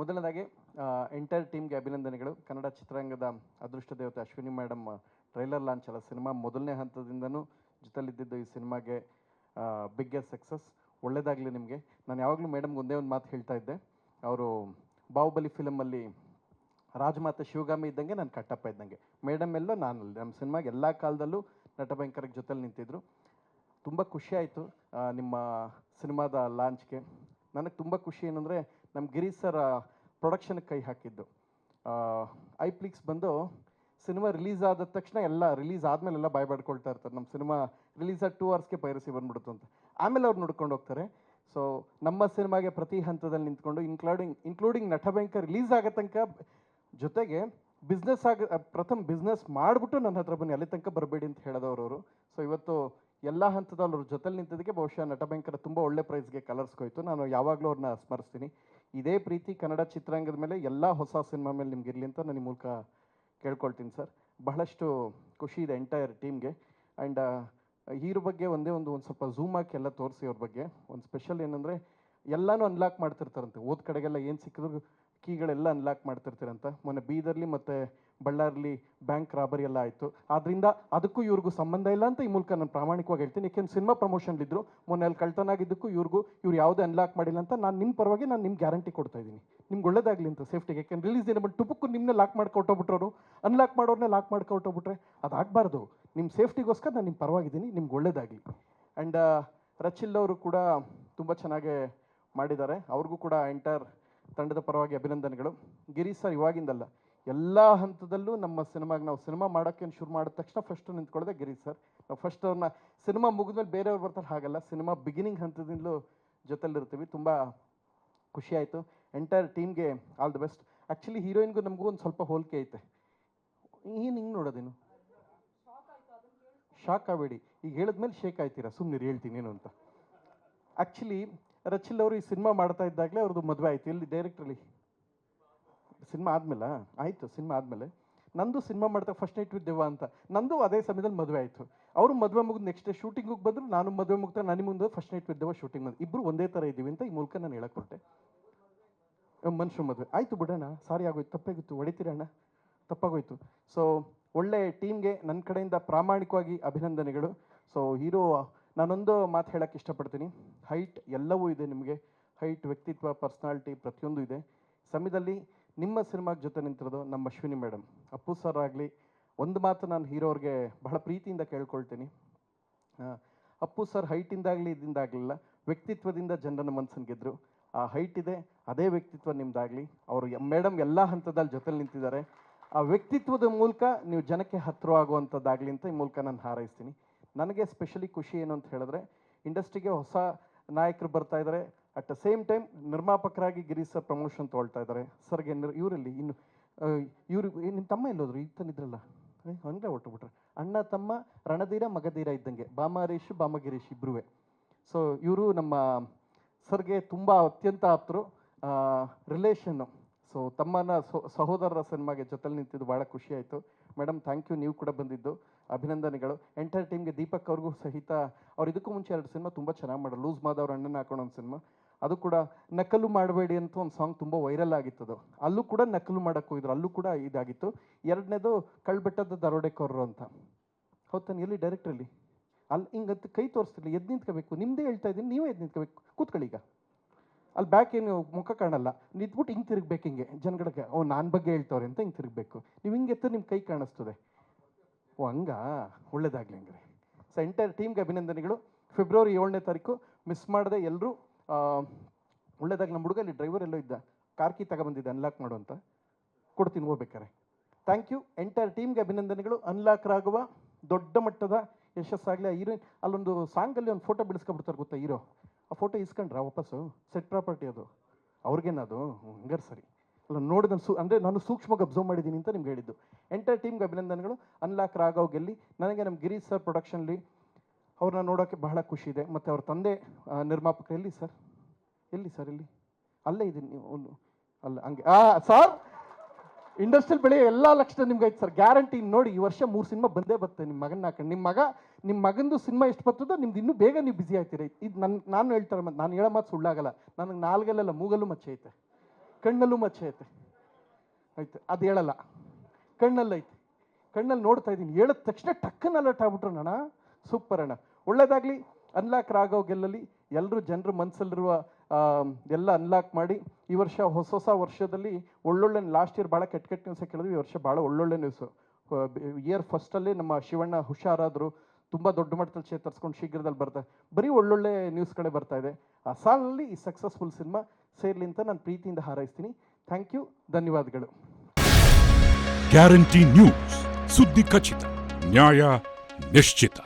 ಮೊದಲನೇದಾಗಿ ಎಂಟೈರ್ ಟೀಮ್ಗೆ ಅಭಿನಂದನೆಗಳು. ಕನ್ನಡ ಚಿತ್ರರಂಗದ ಅದೃಷ್ಟ ದೇವತೆ ಅಶ್ವಿನಿ ಮೇಡಮ್ ಟ್ರೈಲರ್ ಲಾಂಚ್ ಅಲ್ಲ, ಸಿನಿಮಾ ಮೊದಲನೇ ಹಂತದಿಂದನೂ ಜೊತೆಲಿದ್ದಿದ್ದು ಈ ಸಿನಿಮಾಗೆ ಬಿಗ್ಗೆಸ್ಟ್ ಸಕ್ಸಸ್ ಒಳ್ಳೇದಾಗಲಿ ನಿಮಗೆ. ನಾನು ಯಾವಾಗಲೂ ಮೇಡಮ್ಗೆ ಒಂದೇ ಒಂದು ಮಾತು ಹೇಳ್ತಾ ಇದ್ದೆ. ಅವರು ಬಾಹುಬಲಿ ಫಿಲಮಲ್ಲಿ ರಾಜಮಾತೆ ಶಿವಗಾಮಿ ಇದ್ದಂಗೆ ನಾನು ಕಟ್ಟಪ್ಪ ಇದ್ದಂಗೆ. ಮೇಡಮ್ ಎಲ್ಲ ನಾನು ನಮ್ಮ ಸಿನಿಮಾಗೆ ಎಲ್ಲ ಕಾಲದಲ್ಲೂ ನಟ ಭಯಂಕರಕ್ಕೆ ಜೊತೆಲಿ ನಿಂತಿದ್ರು. ತುಂಬ ಖುಷಿ ಆಯಿತು ನಿಮ್ಮ ಸಿನಿಮಾದ ಲಾಂಚ್ಗೆ ನನಗೆ ತುಂಬ ಖುಷಿ ಏನಂದರೆ ನಮ್ಮ ಗಿರೀಶ್ ಸರ್ ಪ್ರೊಡಕ್ಷನ್ಗೆ ಕೈ ಹಾಕಿದ್ದು. ಐಪ್ಲಿಕ್ಸ್ ಬಂದು ಸಿನಿಮಾ ರಿಲೀಸ್ ಆದ ತಕ್ಷಣ ಎಲ್ಲ ರಿಲೀಸ್ ಆದಮೇಲೆಲ್ಲ ಬಾಯ್ ಬಾಡ್ಕೊಳ್ತಾ ಇರ್ತಾರೆ. ನಮ್ಮ ಸಿನಿಮಾ ರಿಲೀಸ್ ಆದ ಟೂ ಅವರ್ಸ್ಗೆ ಪೈರಸಿ ಬಂದ್ಬಿಡುತ್ತೆ ಅಂತ. ಆಮೇಲೆ ಅವ್ರು ನೋಡ್ಕೊಂಡು ಹೋಗ್ತಾರೆ. ಸೊ ನಮ್ಮ ಸಿನಿಮಾಗೆ ಪ್ರತಿ ಹಂತದಲ್ಲಿ ನಿಂತ್ಕೊಂಡು ಇನ್ಕ್ಲೂಡಿಂಗ್ ಇನ್ಕ್ಲೂಡಿಂಗ್ ನಟ ಭಯಂಕರ್ ರಿಲೀಸ್ ಆಗೋ ತನಕ ಜೊತೆಗೆ ಬಿಸ್ನೆಸ್ ಆಗ, ಪ್ರಥಮ ಬಿಸ್ನೆಸ್ ಮಾಡಿಬಿಟ್ಟು ನನ್ನ ಹತ್ರ ಬನ್ನಿ, ಅಲ್ಲಿ ತನಕ ಬರಬೇಡಿ ಅಂತ ಹೇಳಿದವರು ಅವರು. ಸೊ ಇವತ್ತು ಎಲ್ಲ ಹಂತದಲ್ಲಿ ಅವ್ರ ಜೊತೆಲಿ ನಿಂತಿದ್ದಕ್ಕೆ ಬಹುಶಃ ನಟ ಭಯಂಕರ ತುಂಬ ಒಳ್ಳೆ ಪ್ರೈಸ್ಗೆ ಕಲರ್ಸ್ಕೋಯ್ತು ನಾನು ಯಾವಾಗಲೂ ಅವ್ರನ್ನ ಸ್ಮರಿಸ್ತೀನಿ. ಇದೇ ಪ್ರೀತಿ ಕನ್ನಡ ಚಿತ್ರರಂಗದ ಮೇಲೆ ಎಲ್ಲ ಹೊಸ ಸಿನಿಮಾ ಮೇಲೆ ನಿಮ್ಗೆ ಇರಲಿ ಅಂತ ನಾನು ಈ ಮೂಲಕ ಕೇಳ್ಕೊಳ್ತೀನಿ ಸರ್. ಬಹಳಷ್ಟು ಖುಷಿ ಇದೆ ಎಂಟೈರ್ ಟೀಮ್ಗೆ ಆ್ಯಂಡ್ ಹೀರೋ ಬಗ್ಗೆ ಒಂದೇ ಒಂದು ಒಂದು ಸ್ವಲ್ಪ ಝೂಮ್ ಹಾಕಿ ಎಲ್ಲ ತೋರಿಸಿ ಅವ್ರ ಬಗ್ಗೆ. ಒಂದು ಸ್ಪೆಷಲ್ ಏನಂದರೆ ಎಲ್ಲನೂ ಅನ್ಲಾಕ್ ಮಾಡ್ತಿರ್ತಾರಂತೆ. ಓದ್ ಕಡೆಗೆಲ್ಲ ಏನು ಸಿಕ್ಕಿದ್ರು ಕೀಗಳೆಲ್ಲ ಅನ್ಲಾಕ್ ಮಾಡ್ತಿರ್ತೀರಂತ. ಮೊನ್ನೆ ಬೀದರ್ಲಿ ಮತ್ತು ಬಳ್ಳಾರಿಲಿ ಬ್ಯಾಂಕ್ ರಾಬರಿ ಎಲ್ಲ ಆಯಿತು. ಆದ್ದರಿಂದ ಅದಕ್ಕೂ ಇವ್ರಿಗೂ ಸಂಬಂಧ ಇಲ್ಲ ಅಂತ ಈ ಮೂಲಕ ನಾನು ಪ್ರಾಮಾಣಿಕವಾಗಿ ಹೇಳ್ತೀನಿ. ಯಾಕೆಂದ್ರೆ ಸಿನಿಮಾ ಪ್ರಮೋಷನ್ಲಿದ್ದರು ಮೊನ್ನೆ ಅಲ್ಲಿ ಕಳ್ತನ ಆಗಿದ್ದಕ್ಕೂ ಇವ್ರಿಗೂ ಇವ್ರು ಯಾವುದೇ ಅನ್ಲಾಕ್ ಮಾಡಿಲ್ಲ ಅಂತ ನಾನು ನಿಮ್ಮ ಪರವಾಗಿ ನಾನು ನಿಮ್ಗೆ ಗ್ಯಾರಂಟಿ ಕೊಡ್ತಾ ಇದ್ದೀನಿ. ನಿಮ್ಗೆ ಒಳ್ಳೇದಾಗಲಿ ಅಂತ ಸೇಫ್ಟಿಗೆ ಯಾಕೆಂದ್ರೆ ರಿಲೀಸ್ ದಿನ ಬಂದು ಟುಪುಕ್ಕು ನಿಮ್ಮನ್ನ ಲಾಕ್ ಮಾಡ್ಕೊಟ್ಟೋಗ್ಬಿಟ್ರು ಅನ್ಲಾಕ್ ಮಾಡೋರನ್ನೇ ಲಾಕ್ ಮಾಡ್ಕೊಟ್ಟೋಗ್ಬಿಟ್ರೆ ಅದಾಗಬಾರ್ದು. ನಿಮ್ಮ ಸೇಫ್ಟಿಗೋಸ್ಕರ ನಾನು ನಿಮ್ಮ ಪರವಾಗಿದ್ದೀನಿ, ನಿಮ್ಗೆ ಒಳ್ಳೇದಾಗಲಿ. ಆ್ಯಂಡ್ ರಚಿಲ್ ಅವರು ಕೂಡ ತುಂಬ ಚೆನ್ನಾಗೇ ಮಾಡಿದ್ದಾರೆ. ಅವ್ರಿಗೂ ಕೂಡ ಎಂಟೈರ್ ತಂಡದ ಪರವಾಗಿ ಅಭಿನಂದನೆಗಳು. ಗಿರಿ ಸರ್ ಇವಾಗಿಂದಲ್ಲ, ಎಲ್ಲ ಹಂತದಲ್ಲೂ ನಮ್ಮ ಸಿನಿಮಾಗೆ ನಾವು ಸಿನಿಮಾ ಮಾಡೋಕ್ಕೆ ಶುರು ಮಾಡಿದ ತಕ್ಷಣ ಫಸ್ಟ್ ನಿಂತ್ಕೊಳ್ಳೋದೆ ಗಿರಿ ಸರ್ ನಾವು ಫಸ್ಟ್ ಅವ್ರನ್ನ ಸಿನಿಮಾ ಮುಗಿದ್ಮೇಲೆ ಬೇರೆಯವ್ರು ಬರ್ತಾರೆ, ಹಾಗಲ್ಲ. ಸಿನಿಮಾ ಬಿಗಿನಿಂಗ್ ಹಂತದಿಂದಲೂ ಜೊತೆಲಿರ್ತೀವಿ ತುಂಬ ಖುಷಿ ಆಯಿತು. ಎಂಟೈರ್ ಟೀಮ್ಗೆ ಆಲ್ ದಿ ಬೆಸ್ಟ್ ಆ್ಯಕ್ಚುಲಿ ಹೀರೋಯಿನ್ಗೂ ನಮಗೂ ಒಂದು ಸ್ವಲ್ಪ ಹೋಲಿಕೆ ಐತೆ. ಏನು ಹಿಂಗೆ ನೋಡೋದೇನು? ಶಾಕ್ ಆಗಬೇಡಿ. ಈಗ ಹೇಳಿದ್ಮೇಲೆ ಶೇಕ್ ಆಯ್ತೀರಾ? ಸುಮ್ಮನೆ ಹೇಳ್ತೀನಿ ಏನು ಅಂತ. ಆ್ಯಕ್ಚುಲಿ ರಚಿಲ್ ಅವರು ಈ ಸಿನಿಮಾ ಮಾಡ್ತಾ ಇದ್ದಾಗಲೇ ಅವ್ರದ್ದು ಮದುವೆ ಆಯಿತು. ಇಲ್ಲಿ ಡೈರೆಕ್ಟ್ರಲ್ಲಿ ಸಿನಿಮಾ ಆದಮೇಲೆ? ಆಯಿತು, ಸಿನಿಮಾ ಆದಮೇಲೆ. ನಂದು ಸಿನಿಮಾ ಮಾಡ್ತಾ ಫಸ್ಟ್ ನೈಟ್ ವಿತ್ ದೇವ ಅಂತ. ನಂದು ಅದೇ ಸಮಯದಲ್ಲಿ ಮದುವೆ ಆಯಿತು. ಅವರು ಮದುವೆ ಮುಗಿದು ನೆಕ್ಸ್ಟ್ ಡೇ ಶೂಟಿಂಗಿಗೆ ಬಂದರು, ನಾನು ಮದುವೆ ಮುಗ್ತಾ ನನಗೆ ಮುಂದೆ first night with Deva shooting ಬಂದು. ಇಬ್ಬರು ಒಂದೇ ಥರ ಇದ್ದೀವಿ ಅಂತ ಈ ಮೂಲಕ ನಾನು ಹೇಳಕ್ಕೆ ಮನುಷ್ಯ ಮದುವೆ. ಆಯಿತು ಬಿಡೋಣ, ಸಾರಿ ಆಗೋಯ್ತು ತಪ್ಪಾಗಿತ್ತು ಹೊಡಿತೀರಣ್ಣ ತಪ್ಪಾಗೋಯ್ತು. ಸೊ ಒಳ್ಳೆ ಟೀಮ್ಗೆ ನನ್ನ ಕಡೆಯಿಂದ ಪ್ರಾಮಾಣಿಕವಾಗಿ ಅಭಿನಂದನೆಗಳು. ಸೊ ಹೀರೋ ನಾನೊಂದು ಮಾತು ಹೇಳಕ್ಕೆ ಇಷ್ಟಪಡ್ತೀನಿ. ಹೈಟ್ ಎಲ್ಲವೂ ಇದೆ ನಿಮಗೆ. ಹೈಟ್ ವ್ಯಕ್ತಿತ್ವ ಪರ್ಸ್ನಾಲಿಟಿ ಪ್ರತಿಯೊಂದು ಇದೆ. ಸಮಯದಲ್ಲಿ ನಿಮ್ಮ ಸಿನಿಮಾಗೆ ಜೊತೆ ನಿಂತಿರೋದು ನಮ್ಮ ಅಶ್ವಿನಿ ಮೇಡಮ್ ಅಪ್ಪು ಸರ್ ಆಗಲಿ, ಒಂದು ಮಾತು ನಾನು ಹೀರೋರಿಗೆ ಬಹಳ ಪ್ರೀತಿಯಿಂದ ಕೇಳ್ಕೊಳ್ತೀನಿ. ಅಪ್ಪು ಸರ್ ಹೈಟಿಂದಾಗಲಿ ಇದಿಂದಾಗಲಿಲ್ಲ ವ್ಯಕ್ತಿತ್ವದಿಂದ ಜನರನ್ನ ಮನಸ್ಸನ್ನು ಗೆದ್ದರು ಆ ಹೈಟ್ ಇದೆ, ಅದೇ ವ್ಯಕ್ತಿತ್ವ ನಿಮ್ಮದಾಗಲಿ ಅವರು ಮೇಡಮ್ ಎಲ್ಲ ಹಂತದಲ್ಲಿ ಜೊತೆಲಿ ನಿಂತಿದ್ದಾರೆ. ಆ ವ್ಯಕ್ತಿತ್ವದ ಮೂಲಕ ನೀವು ಜನಕ್ಕೆ ಹತ್ರ ಆಗುವಂಥದ್ದಾಗಲಿ ಅಂತ ಈ ಮೂಲಕ ನಾನು ಹಾರೈಸ್ತೀನಿ. ನನಗೆ ಸ್ಪೆಷಲಿ ಖುಷಿ ಏನು ಅಂತ ಹೇಳಿದ್ರೆ, ಇಂಡಸ್ಟ್ರಿಗೆ ಹೊಸ ನಾಯಕರು ಬರ್ತಾ ಇದ್ದಾರೆ ಅಟ್ ದ ಸೇಮ್ ಟೈಮ್ ನಿರ್ಮಾಪಕರಾಗಿ ಗಿರೀಶ್ ಸರ್ ಪ್ರಮೋಷನ್ ತೊಗೊಳ್ತಾ ಇದ್ದಾರೆ ಸರ್ಗೆ ಇವರಲ್ಲಿ? ಇನ್ನು ಇವರು ನಿಮ್ಮ ತಮ್ಮ ಎಲ್ಲೋದ್ರು? ಇತ್ತನಿದ್ರಲ್ಲ ಹಂಗೆ ಹೊಟ್ಟುಬಿಟ್ರೆ ಅಣ್ಣ, ತಮ್ಮ, ರಣಧೀರ, ಮಗಧೀರ ಇದ್ದಂಗೆ. ಬಾಮಹರೀಶ್ ಬಾಮಗಿರೀಶ್ ಇಬ್ಬರೂ ಸೊ ಇವರು ನಮ್ಮ ಸರ್ಗೆ ತುಂಬ ಅತ್ಯಂತ ಆಪ್ತರು. ರಿಲೇಷನ್ನು ಸೊ ತಮ್ಮನ ಸಹೋದರರ ಸಿನಿಮಾಗೆ ಜೊತೆಲಿ ನಿಂತಿದ್ದು ಭಾಳ ಖುಷಿ ಆಯಿತು. ಮೇಡಮ್ ಥ್ಯಾಂಕ್ ಯು ನೀವು ಕೂಡ ಬಂದಿದ್ದು. ಅಭಿನಂದನೆಗಳು. ಎಂಟೈರ್ ಟೀಮ್ಗೆ ದೀಪಕ್ ಅವ್ರಿಗೂ ಸಹಿತ, ಅವ್ರು ಇದಕ್ಕೂ ಮುಂಚೆ ಎರಡು ಸಿನಿಮಾ ತುಂಬ ಚೆನ್ನಾಗಿ ಮಾಡೋರು ಲೂಸ್ ಮಾದವ್ರ ಅಣ್ಣನ ಹಾಕೊಂಡು ಒಂದು ಸಿನಿಮಾ. ಅದು ಕೂಡ ನಕಲು ಮಾಡಬೇಡಿ ಅಂತ ಒಂದು ಸಾಂಗ್ ತುಂಬ ವೈರಲ್ ಆಗಿತ್ತು ಅದು ಅಲ್ಲೂ ಕೂಡ ನಕಲು ಮಾಡಕ್ಕೆ ಹೋಗಿದ್ರು. ಅಲ್ಲೂ ಕೂಡ ಇದಾಗಿತ್ತು. ಎರಡನೇದು ಕಳ್ಬೆಟ್ಟದ ದರೋಡೆಕೋರರು ಅಂತ. ಹೌದಾನೆ ಎಲ್ಲಿ ಡೈರೆಕ್ಟ್ರಲ್ಲಿ ಅಲ್ಲಿ? ಹಿಂಗಂತ ಕೈ ತೋರಿಸ್ತಿರ್ಲಿ. ಎದ್ದು ನಿಂತ್ಕೋಬೇಕು. ನಿಮ್ಮದೇ ಹೇಳ್ತಾ ಇದ್ದೀನಿ, ನೀವೇ ಎದ್ದು ನಿಂತ್ಕೋಬೇಕು. ಕೂತ್ಕೊಳ್ಳಿ ಈಗ. ಅಲ್ಲಿ ಬ್ಯಾಕ್ ಏನು ಮುಖ ಕಾಣಲ್ಲ. ನಿಂತ್ಬಿಟ್ಟು ಹಿಂಗೆ ತಿರುಗಬೇಕು ಹಿಂಗೆ. ಜನಗಳಿಗೆ, ಓ, ನಾನು ಬಗ್ಗೆ ಹೇಳ್ತವ್ರೆ ಅಂತ ಹಿಂಗೆ ತಿರುಗಬೇಕು. ನೀವು ಹಿಂಗೆ ಎತ್ತ ನಿಮ್ಮ ಕೈ ಕಾಣಿಸ್ತದೆ. ಓ, ಹಂಗ? ಒಳ್ಳೇದಾಗಲಿ ಹಂಗ್ರೆ. ಸೊ ಎಂಟೈರ್ ಟೀಮ್ಗೆ ಅಭಿನಂದನೆಗಳು. ಫೆಬ್ರವರಿ ಏಳನೇ ತಾರೀಕು ಮಿಸ್ ಮಾಡದೆ ಎಲ್ಲರೂ ಒಳ್ಳೇದಾಗಿ ನಮ್ಮ ಹುಡುಗ, ಅಲ್ಲಿ ಡ್ರೈವರ್ ಎಲ್ಲೋ ಇದ್ದ. ಕಾರ್ ಕಿ ತಗೊಬಂದಿದ್ದೆ ಅನ್ಲಾಕ್ ಮಾಡು ಅಂತ. ಕೊಡ್ತೀನಿ, ಹೋಗ್ಬೇಕಾರೆ. ಥ್ಯಾಂಕ್ ಯು ಎಂಟೈರ್ ಟೀಮ್ಗೆ ಅಭಿನಂದನೆಗಳು. ಅನ್ಲಾಕ್ ಆಗುವ ದೊಡ್ಡ ಮಟ್ಟದ ಯಶಸ್ಸಾಗಲಿ ಆ ಹೀರೋಯಿನ್, ಅಲ್ಲೊಂದು ಸಾಂಗಲ್ಲಿ ಒಂದು ಫೋಟೋ ಬಿಡಿಸ್ಕೊಬಿಡ್ತಾರೆ ಗೊತ್ತಾ, ಹೀರೋ? ಆ ಫೋಟೋ ಇಸ್ಕೊಂಡ್ರ ವಾಪಸ್ಸು? ಸೆಟ್ ಪ್ರಾಪರ್ಟಿ ಅದು. ಅವ್ರಿಗೇನದು? ಹಂಗಾರೆ ಸರಿ. ಅಲ್ಲ ನೋಡಿದ್ರೆ ಸು, ಅಂದರೆ ನಾನು ಸೂಕ್ಷ್ಮಕ್ಕೆ ಅಬ್ಸರ್ವ್ ಮಾಡಿದ್ದೀನಿ ಅಂತ ನಿಮ್ಗೆ ಹೇಳಿದ್ದು. ಎಂಟೈರ್ ಟೀಮ್ಗೆ ಅಭಿನಂದನೆಗಳು. ಅನ್ಲಾಕ್ ರಾಘವ್ ಗೆಲ್ಲಿ. ನನಗೆ ನಮ್ಮ ಗಿರೀಶ್ ಸರ್ ಪ್ರೊಡಕ್ಷನ್ಲಿ ಅವ್ರನ್ನ ನೋಡೋಕ್ಕೆ ಬಹಳ ಖುಷಿ ಇದೆ. ಮತ್ತು ಅವ್ರ ತಂದೆ ನಿರ್ಮಾಪಕ ಎಲ್ಲಿ ಸರ್ ಎಲ್ಲಿ ಸರ್ ಎಲ್ಲಿ? ಅಲ್ಲೇ ಇದ್ದೀನಿ ನೀವು. ಅಲ್ಲ, ಹಂಗೆ. ಆ ಸರ್ ಇಂಡಸ್ಟ್ರಿಯಲ್ ಬೆಳೆ ಎಲ್ಲ ಲಕ್ಷಣ ನಿಮ್ಗೆ ಐತೆ ಸರ್. ಗ್ಯಾರಂಟಿ ನೋಡಿ ಈ ವರ್ಷ ಮೂರು ಸಿನಿಮಾ ಬಂದೇ ಬರುತ್ತೆ ನಿಮ್ಮ ಮಗನ ಹಾಕೊಂಡು ನಿಮ್ಮ ಮಗ ನಿಮ್ಮ ಮಗಂದು ಸಿನಿಮಾ ಎಷ್ಟು ಬರ್ತದೆ ನಿಮ್ದು ಇನ್ನೂ ಬೇಗ ನೀವು ಬಿಸಿ ಆಗ್ತೀರ ಇದು ನನ್ನ ನಾನು ಹೇಳ್ತಾರೆ ಮತ್ತೆ, ನಾನು ಹೇಳೋ ಮಾತು ಸುಳ್ಳಾಗಲ್ಲ. ನನಗೆ ನಾಲ್ಗಲ್ಲೆಲ್ಲ ಮೂಗಲ್ಲೂ ಮಚ್ಚೆ ಐತೆ. ಕಣ್ಣಲ್ಲೂ ಮಚ್ಚೆ ಐತೆ. ಆಯ್ತು, ಅದು ಹೇಳಲ್ಲ. ಕಣ್ಣಲ್ಲೈತೆ ಕಣ್ಣಲ್ಲಿ ನೋಡ್ತಾ ಇದ್ದೀನಿ. ಹೇಳಿದ ತಕ್ಷಣ ಟಕ್ಕನ್ ಅಲರ್ಟ್ ಆಗ್ಬಿಟ್ರು ಅಣ್ಣ ಸೂಪರ್ ಅಣ್ಣ. ಒಳ್ಳೇದಾಗ್ಲಿ. ಅನ್ಲಾಕ್ ರಾಗೋ ಗೆಲ್ಲಲಿ. ಎಲ್ಲರೂ ಜನರ ಮನಸ್ಸಲ್ಲಿರುವ ಎಲ್ಲ ಅನ್ಲಾಕ್ ಮಾಡಿ ಈ ವರ್ಷ ಹೊಸ ಹೊಸ ವರ್ಷದಲ್ಲಿ ಒಳ್ಳೊಳ್ಳೆ ಲಾಸ್ಟ್ ಇಯರ್ ಭಾಳ ಕೆಟ್ಟ ಕೆಟ್ಟ ನ್ಯೂಸ್ ಕೇಳಿದ್ವಿ, ಈ ವರ್ಷ ಭಾಳ ಒಳ್ಳೊಳ್ಳೆ ನ್ಯೂಸು ಇಯರ್ ಫಸ್ಟಲ್ಲಿ ನಮ್ಮ ಶಿವಣ್ಣ ಹುಷಾರಾದರು, ತುಂಬ ದೊಡ್ಡ ಮಟ್ಟದಲ್ಲಿ ಚೇತರಿಸ್ಕೊಂಡು ಶೀಘ್ರದಲ್ಲಿ ಬರ್ತಾರೆ ಬರೀ ಒಳ್ಳೊಳ್ಳೆ ನ್ಯೂಸ್ಗಳೇ ಬರ್ತಾ ಇದೆ. ಆ ಸಾಲಲ್ಲಿ ಈ ಸಕ್ಸಸ್ಫುಲ್ ಸಿನಿಮಾ ಸೇರ್ಲಿ ಅಂತ ನಾನು ಪ್ರೀತಿಯಿಂದ ಹಾರೈಸ್ತೀನಿ. ಥ್ಯಾಂಕ್ ಯು ಧನ್ಯವಾದಗಳು. ಗ್ಯಾರಂಟಿ ನ್ಯೂಸ್ ಸುದ್ದಿ ಖಚಿತ, ನ್ಯಾಯ ನಿಶ್ಚಿತ.